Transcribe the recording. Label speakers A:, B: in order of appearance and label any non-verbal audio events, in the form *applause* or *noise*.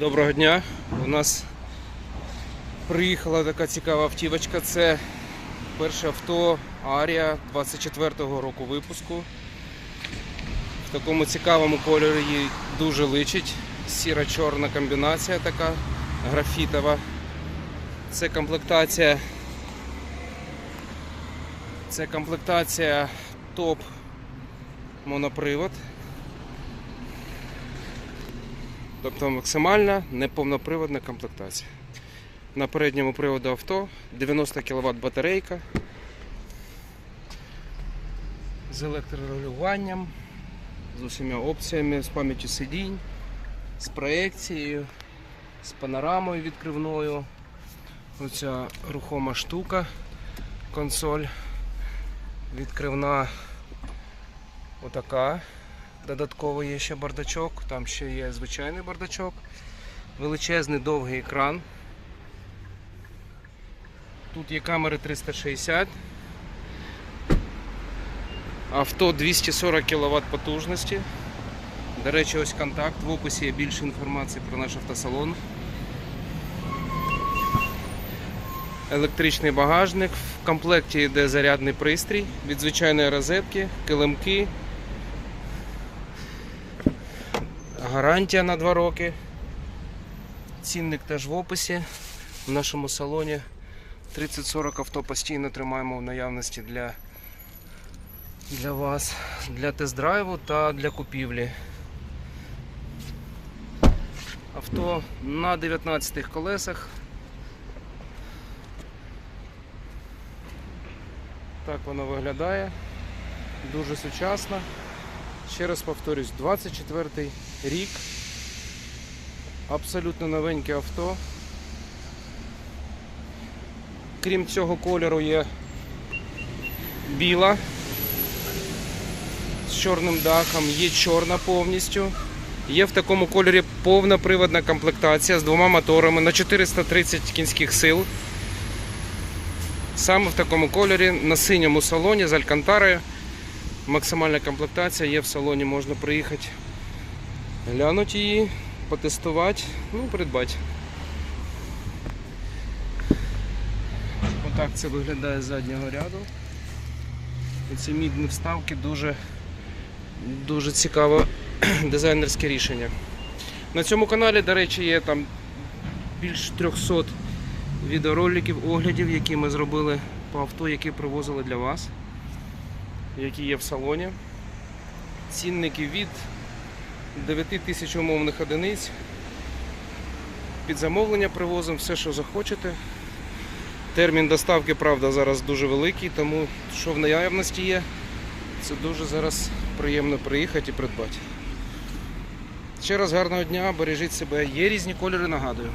A: Доброго дня. У нас приїхала така цікава автівочка. Це перше авто Арія 24-го року випуску. В такому цікавому кольорі їй дуже личить. Сіра-чорна комбінація така графітова. Це комплектація. Це комплектація топ монопривод. Тобто максимальна неповноприводна комплектація. На передньому приводу авто 90 кВт батарейка з електрорегулюванням, з усіма опціями, з пам'яттю сидінь, з проекцією, з панорамою відкривною. Оця рухома штука, консоль відкривна отака. Додатково є ще бардачок, там ще є звичайний бардачок, величезний довгий екран. Тут є камери 360. Авто 240 кВт потужності. До речі, ось контакт. В описі є більше інформації про наш автосалон. Електричний багажник. В комплекті йде зарядний пристрій від звичайної розетки, килимки. Гарантія на 2 роки. Цінник теж в описі. В нашому салоні 30-40 авто постійно тримаємо в наявності для, для вас, для тест-драйву та для купівлі. Авто на 19 колесах. Так воно виглядає. Дуже сучасно. Ще раз повторюсь, 24 рік. Абсолютно новеньке авто. Крім цього кольору є біла з чорним дахом, є чорна повністю. Є в такому кольорі повна приводна комплектація з двома моторами на 430 кінських сил. Саме в такому кольорі на синьому салоні з алькантарою. Максимальна комплектація є в салоні, можна приїхати, глянути її, потестувати, ну, придбати. Отак це виглядає з заднього ряду. Ці мідні вставки дуже, дуже цікаве *clears throat* дизайнерське рішення. На цьому каналі, до речі, є там більш 300 відеороликів, оглядів, які ми зробили по авто, які привозили для вас які є в салоні. Цінники від 9 тисяч умовних одиниць. Під замовлення привозимо все, що захочете. Термін доставки, правда, зараз дуже великий, тому що в наявності є, це дуже зараз приємно приїхати і придбати. Ще раз гарного дня, бережіть себе. Є різні кольори, нагадую.